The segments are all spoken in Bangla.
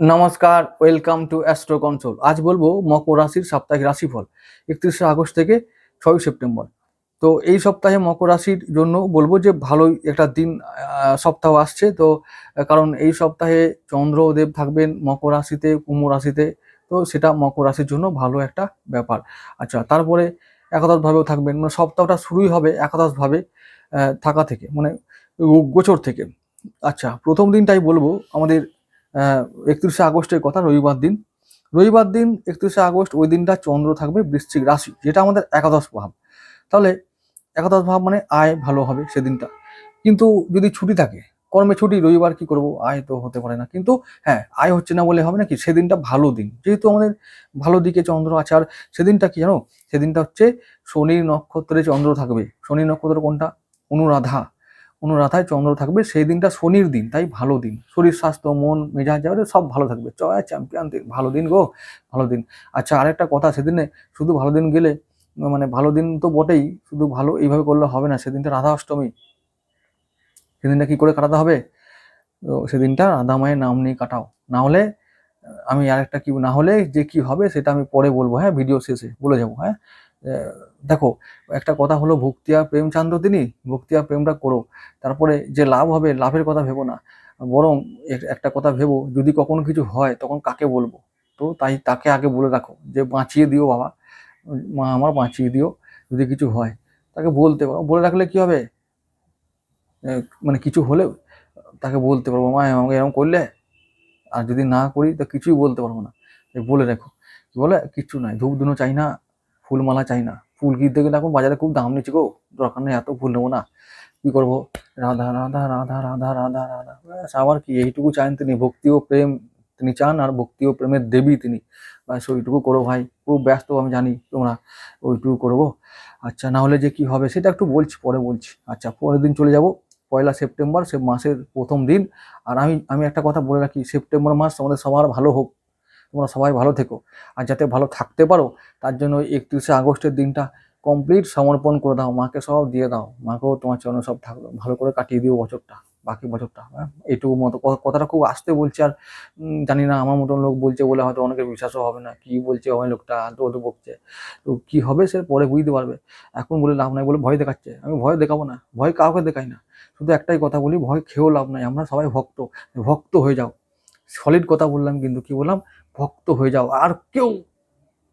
নমস্কার ওয়েলকাম টু অ্যাস্ট্রো কন্ট্রোল আজ বলব মকর রাশির সাপ্তাহিক রাশিফল, একত্রিশে আগস্ট থেকে ছয়ই সেপ্টেম্বর। তো এই সপ্তাহে মকর রাশির জন্য বলব যে ভালোই একটা দিন সপ্তাহ আসছে। তো, কারণ এই সপ্তাহে চন্দ্রদেব থাকবেন মকর রাশিতে, কুম্ভ রাশিতে। তো সেটা মকর রাশির জন্য ভালো একটা ব্যাপার। আচ্ছা তারপরে একাদশভাবেও থাকবেন। মানে সপ্তাহটা শুরুই হবে একাদশভাবে থাকা থেকে মানে গোচর থেকে। আচ্ছা প্রথম দিনটাই বলব আমাদের একত্রিশে আগস্টের কথা, রবিবার দিন। রবিবার দিন, একত্রিশে আগস্ট, ওই দিনটা চন্দ্র থাকবে বৃশ্চিক রাশি, যেটা আমাদের একাদশ ভাব। তাহলে একাদশ ভাব মানে আয় ভালো হবে সেদিনটা। কিন্তু যদি ছুটি থাকে, কর্মে ছুটি, রবিবার কি করব? আয় তো হতে পারে না। কিন্তু হ্যাঁ আয় হচ্ছে না বলে হবে নাকি? সেদিনটা ভালো দিন। যেহেতু আমাদের ভালো দিকে চন্দ্র আছে, আর সেদিনটা কি জানো? সেদিনটা হচ্ছে শনির নক্ষত্রে চন্দ্র থাকবে। শনি নক্ষত্র কোনটা? অনুরাধা। অনুরাধায় চন্দ্র থাকবে, সেই দিনটা শনির দিন, তাই ভালো দিন। শরীর, স্বাস্থ্য, মন, মেজাজ যাবে সব ভালো থাকবে। চয় চ্যাম্পিয়ন ভালো দিন গো, ভালো দিন। আচ্ছা আরেকটা কথা, সেদিনে শুধু ভালো দিন গেলে মানে ভালো দিন তো বটেই, শুধু ভালো এইভাবে করলে হবে না। সেদিনটা রাধা অষ্টমী। সেদিনটা কি করে কাটাতে হবে? তো সেদিনটা রাধা মায়ের নাম নিয়ে কাটাও। না হলে, আমি আরেকটা কি, না হলে যে কি হবে, সেটা আমি পরে বলব। হ্যাঁ ভিডিও শেষে বলে যাব। হ্যাঁ? দেখো, একটা কথা হলো ভক্তি আর প্রেম চান্দ তিনি ভক্তি আর প্রেমটা করো। তারপরে যে লাভ হবে, লাভের কথা ভেবো না। বরং এক- একটা কথা ভেবো, যদি কখনো কিছু হয়, তখন কাকে বলব? তো তাই তাকে আগে বলে রাখো যে বাঁচিয়ে দিও বাবা। মা আমার বাঁচিয়ে দিও, যদি কিছু হয়। তাকে বলতে পারো। বলে রাখলে কি হবে? মানে কিছু হলে তাকে বলতে পারব, মা, আমাকে এরকম করলে? আর যদি না করি, তো কিছুই বলতে পারব না। বলে রাখো। বলে? কিচ্ছু নাই, ধূপ ধুনো চাই না ফুলমালা চাই না। ফুল কিনতে গেলে এখন বাজারে খুব দাম নিচ্ছে গো। দরকার নেই, এত ফুল নেব না। কি করব? রাধা রাধা রাধা রাধা রাধা রাধা। ব্যাস, আবার কি? এইটুকু চান তিনি ভক্তি ও প্রেম তিনি চান, আর ভক্তি ও প্রেমের দেবী তিনি। ব্যাস, ওইটুকু করো ভাই, খুব ব্যস্ত আমি জানি তোমরা, ওইটুকু করব আচ্ছা না হলে যে কি হবে সেটা একটু বলছি, পরে বলছি। আচ্ছা পরের দিন চলে যাব, পয়লা সেপ্টেম্বর, সে মাসের প্রথম দিন। আর আমি আমি একটা কথা বলে রাখি, সেপ্টেম্বর মাস আমাদের সবার ভালো হোক। তোমরা সবাই ভালো থেকো। আর যাতে ভালো থাকতে পারো, তার জন্য একত্রিশে আগস্টের দিনটা কমপ্লিট সমর্পণ করে দাও। মাকে সব দিয়ে দাও। মাকেও তোমার চরণে সব থাকল ভালো করে কাটিয়ে দিও বছরটা, বাকি বছরটা। হ্যাঁ এইটুকু মতো কথাটা খুব আসতে বলছে আর জানি না, আমার মতন লোক বলছে বলে হয়তো অনেকের বিশ্বাসও হবে না, কি বলছে আমার লোকটা তো তো বকছে। তো কি হবে সে পরে বুঝতে পারবে। এখন বলে লাভ নাই বলে ভয় দেখাচ্ছে। আমি ভয় দেখাবো না, ভয় কাউকে দেখাই না। শুধু একটাই কথা বলি, ভয় খেয়েও লাভ নাই। আমরা সবাই ভক্ত ভক্ত হয়ে যাও। সলিড কথা বললাম কিন্তু কি বললাম ভক্ত হয়ে যাও আর কেউ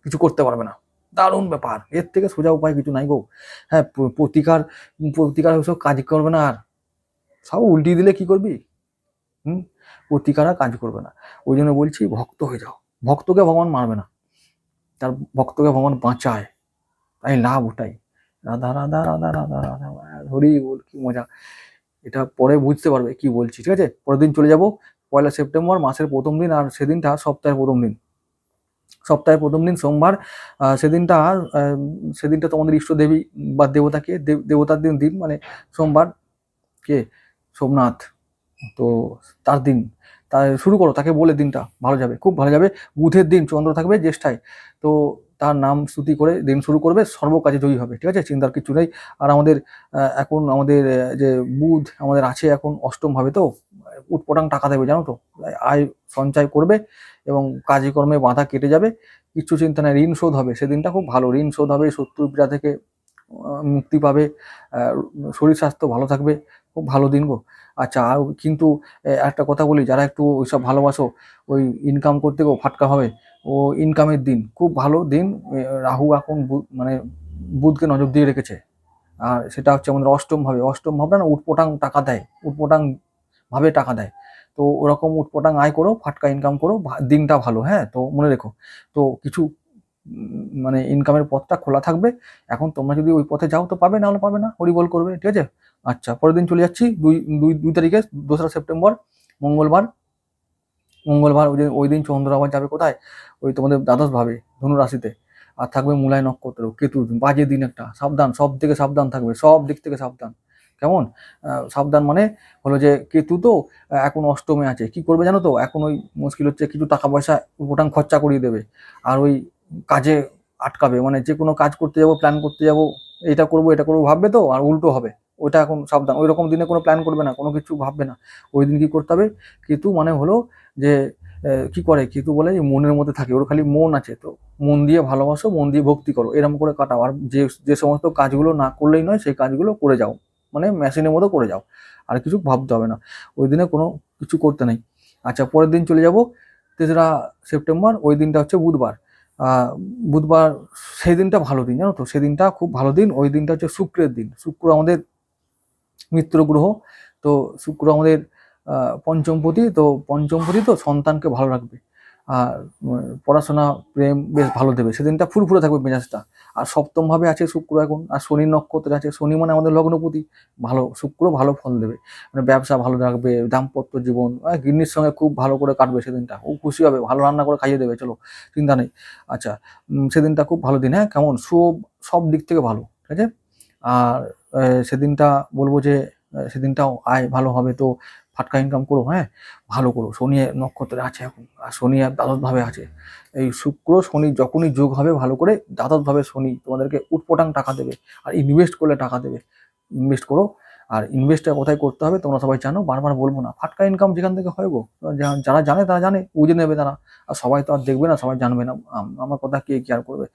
কিছু করতে পারবে না দারুণ ব্যাপার এর থেকে সোজা উপায় কিছু নাই গো হ্যাঁ প্র- প্রতিকার প্রতিকার সব কাজ করবে না আর সব উল্টিয়ে দিলে কি করবি হুম প্রতিকার কাজ করবে না ওই জন্য বলছি ভক্ত হয়ে যাও ভক্তকে ভগবান মারবে না তার ভক্তকে ভগবান বাঁচায় তাই লাভ ওটাই রাধা রাধা রাধা রাধা রাধা হরি বল কি মজা এটা পরে বুঝতে পারবে কি বলছি ঠিক আছে পরের দিন চলে যাব পয়লা সেপ্টেম্বর মাসের প্রথম দিন আর সেদিনটা সপ্তাহের প্রথম দিন। সপ্তাহের প্রথম দিন সোমবার সেদিনটা সেদিনটা তোমাদের ইষ্ট দেবী বা দেবতাকে, দেব- দেবতার দিন দিন মানে সোমবার কে? সোমনাথ। তো তার দিন, তা শুরু করো, তাকে বলে দিনটা, ভালো যাবে, খুব ভালো যাবে। বুধের দিন চন্দ্র থাকবে জ্যেষ্ঠায়, তো তার নাম স্তুতি করে দিন শুরু করবে, সর্বকাজে জয়ী হবে, ঠিক আছে? চিন্তার কিছু নেই। আর আমাদের এখন আমাদের যে বুধ আমাদের আছে এখন অষ্টম ভাবে তো? উটপটাং টাকা দেবে, জানো তো? আয় সঞ্চয় করবে এবং কাজে কর্মে বাধা কেটে যাবে। কিছু চিন্তা নেই, ঋণ শোধ হবে। সেদিনটা খুব ভালো, ঋণ শোধ হবে শত্রু পীড়া থেকে মুক্তি পাবে শরীর স্বাস্থ্য ভালো থাকবে। খুব ভালো দিন গো। আচ্ছা আর কিন্তু একটা কথা বলি, যারা একটু ওইসব ভালোবাসো, ওই ইনকাম করতে গো, ফাটকা হবে, ও ইনকামের দিন। খুব ভালো দিন রাহু এখন মানে বুধকে নজর দিয়ে রেখেছে। আর সেটা হচ্ছে আমাদের অষ্টম ভাবে। অষ্টম ভাবটা না উটপটাং টাকা দেয়। উটপটাং ভাবে টাকা দেয়। তো ওরকম উটপটাং আয় করো, ফাটকা ইনকাম করো দিনটা ভালো হ্যাঁ? তো মনে রেখো। তো কিছু মানে ইনকামের পথটা খোলা থাকবে। এখন তোমরা যদি ওই পথে যাও তো পাবে, না হলে পাবে না, হরিবল করবে, ঠিক আছে? আচ্ছা পরের দিন চলে যাচ্ছি, দুই দুই দুই তারিখে, দোসরা সেপ্টেম্বর, মঙ্গলবার। মঙ্গলবার ওই দিন ওই দিন চন্দ্র আবার যাবে কোথায়? ওই তোমাদের দ্বাদশ ভাবে ধনু রাশিতে আর থাকবে মূলায় নক্ষত্র কেতু বাজে দিন একটা, সাবধান, সব থেকে সাবধান থাকবে, সব দিক থেকে সাবধান। কেমন? সাবধান মানে হলো যে কেতু তো এখন অষ্টমে আছে। কি করবে জানো তো? এখন ওই মুশকিল হচ্ছে কিছু টাকা পয়সা উপাটাং খরচা করিয়ে দেবে। আর ওই কাজে আটকাবে। মানে যে কোনো কাজ করতে যাব প্ল্যান করতে যাব, এটা করব, এটা করব ভাববে তো? আর উল্টো হবে। ওইটা এখন সাবধান। ওই রকম দিনে কোনো প্ল্যান করবে না, কোনো কিছু ভাববে না। ওই দিন কী করতে হবে? কেতু মানে হলো যে কি করে? কেতু বলে যে মনের মধ্যে থাকে। ওর খালি মন আছে। তো মন দিয়ে ভালোবাসো, মন দিয়ে ভক্তি করো। এরকম করে কাটাও। আর যে যে সমস্ত কাজগুলো না করলেই নয়, সেই কাজগুলো করে যাও। মানে মেশিনের মতো করে যাও। আর কিছু ভাবতে হবে না। ওই দিনে কোনো কিছু করতে নেই। আচ্ছা পরের দিন চলে যাব, তেসরা সেপ্টেম্বর, ওই দিনটা হচ্ছে বুধবার। বুধবার সেই দিনটা ভালো দিন, জানো তো? সেদিনটা খুব ভালো দিন। ওই দিনটা হচ্ছে শুক্রের দিন। শুক্র আমাদের মিত্র গ্রহ, তো শুক্র আমাদের পঞ্চমপতি তো পঞ্চমপতি তো সন্তানকে ভালো রাখবে। পড়াশোনা প্রেম বেশ ভালো দেবে। সেদিনটা ফুরফুরে থাকবে মেজাজটা। আর সপ্তমভাবে আছে শুক্র এখন আর শনি নক্ষত্রে আছে শনি মানে আমাদের লগ্নপতি। ভালো শুক্র ভালো ফল দেবে। মানে ব্যবসা ভালো রাখবে দাম্পত্য জীবন আহ, গিন্নির সঙ্গে খুব ভালো করে কাটবে সেদিনটা। ও খুশি হবে ভালো রান্না করে খাইয়ে দেবে চলো চিন্তা নেই। আচ্ছা সেদিনটা খুব ভালো দিন হ্যাঁ কেমন? সব সব দিক থেকে ভালো ঠিক আছে? আর সেদিনটা বলব যে সেদিনটাও আয় ভালো হবে। তো ফাটকা ইনকাম করো হ্যাঁ? ভালো করো। শনি নক্ষত্রে আছে এখন। আর শনি আর দ্বাদশভাবে আছে। এই শুক্র শনি যখনই যোগ হবে ভালো করে, দ্বাদশভাবে শনি তোমাদেরকে উটপটাং টাকা দেবে। আর ইনভেস্ট করলে টাকা দেবে। ইনভেস্ট করো। আর ইনভেস্টটা কোথায় করতে হবে তোমরা সবাই জানো, বারবার বলব না। ফাটকা ইনকাম যেখান থেকে হয় গো যারা জানে তারা জানে, বুঝে নেবে তারা। আর সবাই তো আর দেখবে না, সবাই জানবে না। আমার কথা কে কেয়ার করবে?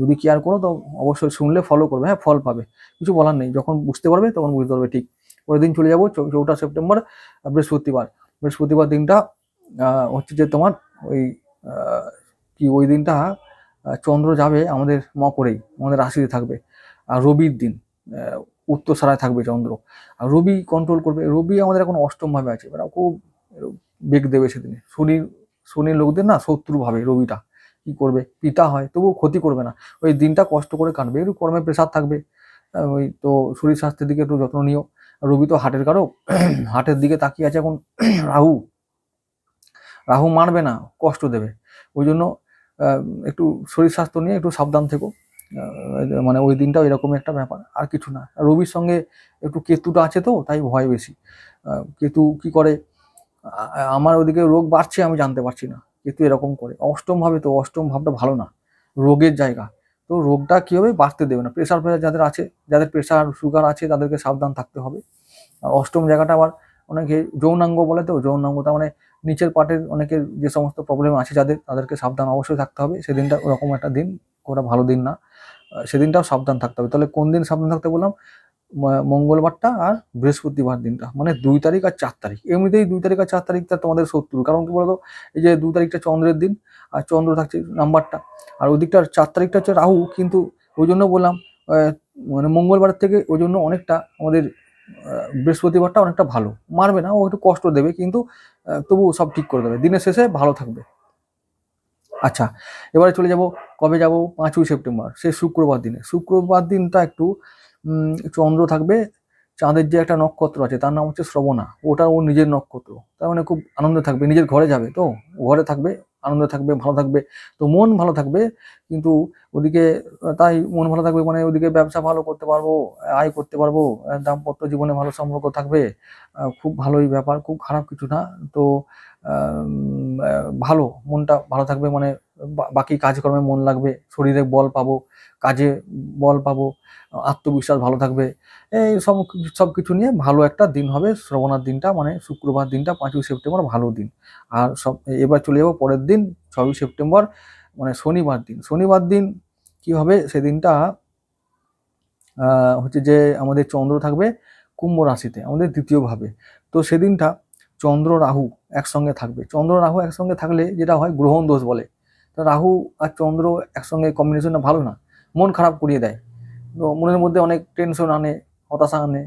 যদি কেয়ার করো তো অবশ্যই শুনলে ফলো করবে হ্যাঁ? ফল পাবে। কিছু বলার নেই। যখন বুঝতে পারবে তখন বুঝতে পারবে ঠিক পরের দিন চলে যাব চৌঠা সেপ্টেম্বর বৃহস্পতিবার। বৃহস্পতিবার দিনটা হচ্ছে যে তোমার ওই কি ওই দিনটা চন্দ্র যাবে আমাদের মকরেই, আমাদের রাশিতে থাকবে। আর রবির দিন উত্তর সারায় থাকবে চন্দ্র। আর রবি কন্ট্রোল করবে, রবি আমাদের এখন অষ্টমভাবে আছে এবার খুব বেগ দেবে সেদিনে। শনির শনির লোকদের না শত্রু ভাবে রবিটা, কি করবে? পিতা হয়, তবুও ক্ষতি করবে না। ওই দিনটা কষ্ট করে কাটবে, একটু কর্মে প্রেশার থাকবে। ওই তো শরীর স্বাস্থ্যের দিকে একটু যত্ন নিও। রবি তো হাটের কারক। হাটের দিকে তাকিয়ে আছে এখন রাহু। রাহু মারবে না, কষ্ট দেবে। ওই জন্য একটু শরীর স্বাস্থ্য নিয়ে একটু সাবধান থেকো। মানে ওই দিনটাও এরকম একটা ব্যাপার, আর কিছু না। রবির সঙ্গে একটু কেতুটা আছে তো, তাই ভয় বেশি। কেতু কি করে? আমার ওদিকে রোগ বাড়ছে আমি জানতে পারছি না। কেতু এরকম করে। অষ্টম ভাবে তো, অষ্টম ভাবটা ভালো না। রোগের জায়গা। তো রোগটা কীভাবে বাড়তে দেবে না? প্রেশার প্রেশার যাদের আছে, যাদের প্রেশার সুগার আছে, তাদেরকে সাবধান থাকতে হবে। আর অষ্টম জায়গাটা আবার অনেকে যৌনাঙ্গ বলে তো যৌনাঙ্গ তার মানে নিচের পার্টের অনেকের যে সমস্ত প্রবলেম আছে যাদের, তাদেরকে সাবধান অবশ্যই থাকতে হবে। সেদিনটা ওরকম একটা দিন ওটা ভালো দিন না। সেদিনটাও সাবধান থাকতে হবে। তাহলে কোন দিন সাবধান থাকতে বললাম? মঙ্গলবারটা আর বৃহস্পতিবার দিনটা মানে দুই তারিখ আর চার তারিখ। এমনিতেই দুই তারিখ আর চার তারিখটা তোমাদের শত্রু কারণ কি বলতো, এই যে দুই তারিখটা চন্দ্রের দিন আর চন্দ্র থাকছে নাম্বারটা। আর ওই দিকটার চার তারিখটা হচ্ছে রাহু, কিন্তু ওই জন্য বললাম মানে মঙ্গলবার থেকে ওই জন্য অনেকটা আমাদের বৃহস্পতিবারটা অনেকটা ভালো। মারবে না, ও একটু কষ্ট দেবে, কিন্তু তবু সব ঠিক করে দেবে। দিনের শেষে ভালো থাকবে। আচ্ছা এবারে চলে যাব, কবে যাব? পাঁচই সেপ্টেম্বর সে শুক্রবার দিনে। শুক্রবার দিনটা একটু চন্দ্র থাকবে, চাঁদের যে একটা নক্ষত্র আছে, তার নাম হচ্ছে শ্রবণা। ওটা ওর নিজের নক্ষত্র। তার মানে খুব আনন্দে থাকবে, নিজের ঘরে যাবে তো, ঘরে থাকবে, আনন্দে থাকবে, ভালো থাকবে। তো মন ভালো থাকবে, কিন্তু ওদিকে, তাই মন ভালো থাকবে মানে ওদিকে ব্যবসা ভালো করতে পারব, আয় করতে পারব, দাম্পত্য জীবনে ভালো সম্পর্ক থাকবে খুব ভালোই ব্যাপার, খুব খারাপ কিছু না। তো ভালো, মনটা ভালো থাকবে মানে বাকি কাজকর্মে মন লাগবে, শরীরে বল পাবো কাজে বল পাবো, আত্মবিশ্বাস ভালো থাকবে। এই সব সব কিছু নিয়ে ভালো একটা দিন হবে। শ্রবণার দিনটা মানে শুক্রবার দিনটা পাঁচই সেপ্টেম্বর ভালো দিন। আর সব এবার চলে যাব পরের দিন ছয়ই সেপ্টেম্বর মানে শনিবার দিন। শনিবার দিন কি হবে? সেদিনটা হচ্ছে যে আমাদের চন্দ্র থাকবে কুম্ভ রাশিতে, আমাদের দ্বিতীয় ভাবে। তো সেদিনটা চন্দ্র রাহু একসঙ্গে থাকবে। চন্দ্র রাহু একসঙ্গে থাকলে যেটা হয়, গ্রহণ দোষ বলে। তো রাহু আর চন্দ্র একসঙ্গে কম্বিনেশনটা ভালো না। মন খারাপ করিয়ে দেয়। তো মনের মধ্যে অনেক টেনশন আনে, হতাশা আনে,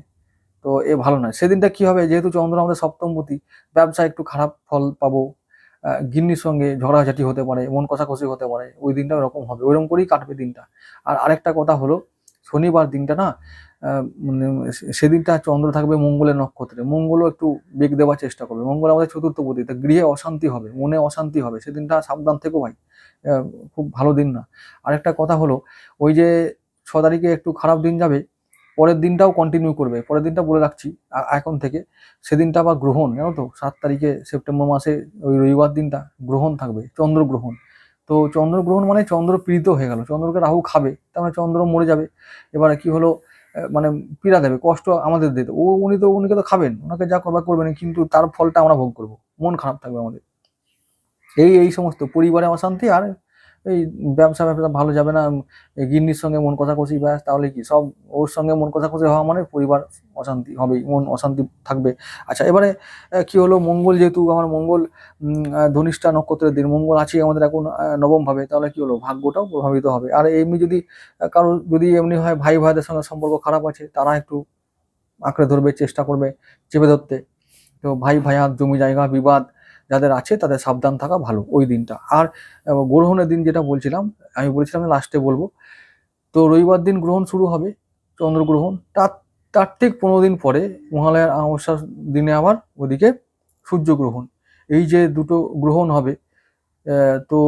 তো এ ভালো নয়। সেদিনটা কি হবে? যেহেতু চন্দ্র আমাদের সপ্তমপতি ব্যবসা একটু খারাপ ফল পাবো গিন্নির সঙ্গে ঝগড়াঝাটি হতে পারে, মন কষাকষি হতে পারে, ওই দিনটা ওরকম হবে। ওইরকম করেই কাটবে দিনটা। আর আরেকটা কথা হলো, শনিবার দিনটা না মানে সেদিনটা চন্দ্র থাকবে মঙ্গলের নক্ষত্রে। মঙ্গলও একটু বেগ দেওয়ার চেষ্টা করবে। মঙ্গল আমাদের চতুর্থ পতি, তা গৃহে অশান্তি হবে, মনে অশান্তি হবে। সেদিনটা সাবধান থেকো ভাই। খুব ভালো দিন না। আরেকটা কথা হলো, ওই যে ছ তারিখে একটু খারাপ দিন যাবে, পরের দিনটাও কন্টিনিউ করবে। পরের দিনটা বলে রাখছি এখন থেকে সেদিনটা আবার গ্রহণ, জানো তো? সাত তারিখে সেপ্টেম্বর মাসে ওই রবিবার দিনটা গ্রহণ থাকবে, চন্দ্রগ্রহণ। তো চন্দ্রগ্রহণ মানে চন্দ্র পীড়িত হয়ে গেল। চন্দ্রকে রাহু খাবে, তার মানে চন্দ্র মরে যাবে। এবারে কি হলো মানে পীড়া দেবে, কষ্ট আমাদের দিতে। ও, উনি তো, উনিকে তো খাবেন, ওনাকে যা করবার করবেন, কিন্তু তার ফলটা আমরা ভোগ করব। মন খারাপ থাকবে আমাদের। এই এই সমস্ত পরিবারে অশান্তি আর এই ব্যবসা ব্যবসা ভালো যাবে না গিন্নির সঙ্গে মন কষাকষি ব্যাস, তাহলে কি? সব ওর সঙ্গে মন কষাকষি হওয়া মানে পরিবার অশান্তি হবেই, মন অশান্তি থাকবে। আচ্ছা এবারে কি হলো? মঙ্গল যেহেতু, আমার মঙ্গল ধনিষ্ঠা নক্ষত্রের দিন, মঙ্গল আছে আমাদের এখন নবম ভাবে তাহলে কি হলো? ভাগ্যটাও প্রভাবিত হবে। আর এমনি যদি কারও যদি এমনি হয়, ভাই ভাইদের সঙ্গে সম্পর্ক খারাপ আছে, তারা একটু আঁকড়ে ধরবে, চেষ্টা করবে, চেপে ধরতে। তো ভাই ভাইয়ার জমি জায়গা, বিবাদ যাদের আছে তাদের সাবধান থাকা ভালো ওই দিনটা। আর গ্রহণের দিন যেটা বলছিলাম, আমি বলেছিলাম লাস্টে বলব। তো রবিবার দিন গ্রহণ শুরু হবে চন্দ্রগ্রহণ তার তার ঠিক পনেরো দিন পরে মহালয়ার অমাবস্যার দিনে আবার ওদিকে সূর্যগ্রহণ এই যে দুটো গ্রহণ হবে তো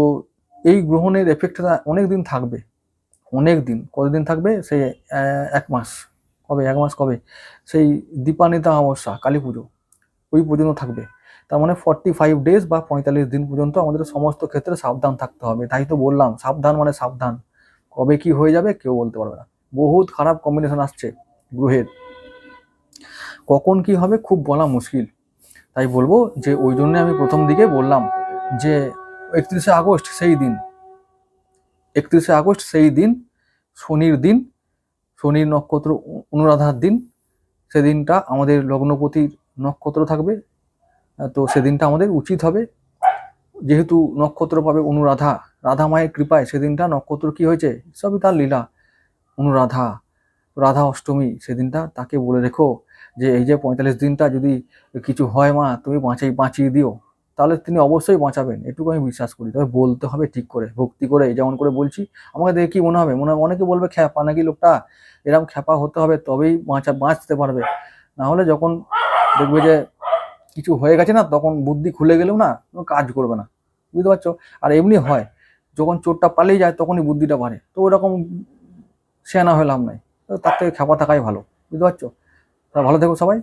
এই গ্রহণের এফেক্টটা অনেক দিন থাকবে, অনেক দিন। কতদিন থাকবে? সেই এক মাস। কবে? এক মাস কবে? সেই দীপানিতা অমাবস্যা, কালী পুজো। ওই পর্যন্ত থাকবে। তার মানে ফর্টি ফাইভ ডেজ বা পঁয়তাল্লিশ দিন পর্যন্ত আমাদের সমস্ত ক্ষেত্রে সাবধান থাকতে হবে। তাই তো বললাম, সাবধান মানে সাবধান। কবে কি হয়ে যাবে কেউ বলতে পারবে না। বহুত খারাপ কম্বিনেশন আসছে গ্রহের। কখন কি হবে খুব বলা মুশকিল। তাই বলব যে ওই জন্য আমি প্রথম দিকে বললাম যে একত্রিশে আগস্ট সেই দিন, একত্রিশে আগস্ট সেই দিন, শনির দিন, শনির নক্ষত্র অনুরাধার দিন, সেদিনটা আমাদের লগ্নপতির নক্ষত্র থাকবে। তো সেদিনটা আমাদের উচিত হবে। যেহেতু নক্ষত্র পাবে অনুরাধা, রাধা মায়ের কৃপায় সেদিনটা নক্ষত্র কি হয়েছে? সবই তার লীলা। অনুরাধা, রাধা অষ্টমী, সেদিনটা তাকে বলে রেখো যে, এই যে পঁয়তাল্লিশ দিনটা যদি কিছু হয় মা, তুমি বাঁচিয়ে বাঁচিয়ে দিও। তাহলে তিনি অবশ্যই বাঁচাবেন। এটুকু আমি বিশ্বাস করি। তবে বলতে হবে ঠিক করে, ভক্তি করে যেমন করে বলছি, আমাকে দেখে কি মনে হবে? মনে হবে অনেকে বলবে, খ্যাপা নাকি লোকটা? এরকম খ্যাপা হতে হবে, তবেই বাঁচা, বাঁচতে পারবে। না হলে যখন দেখবে যে কিছু হয়ে গেছে না, তখন বুদ্ধি খুলে গেলেও না কাজ করবে না। বুঝতে পারছ? আর এমনি হয়, যখন চোরটা পালিয়ে যায় তখনই বুদ্ধিটা বাড়ে। তো ওরকম সেনা লাভ নাই তার থেকে খেপা থাকাই ভালো। বুঝতে পারছ? তা ভালো থেকো সবাই।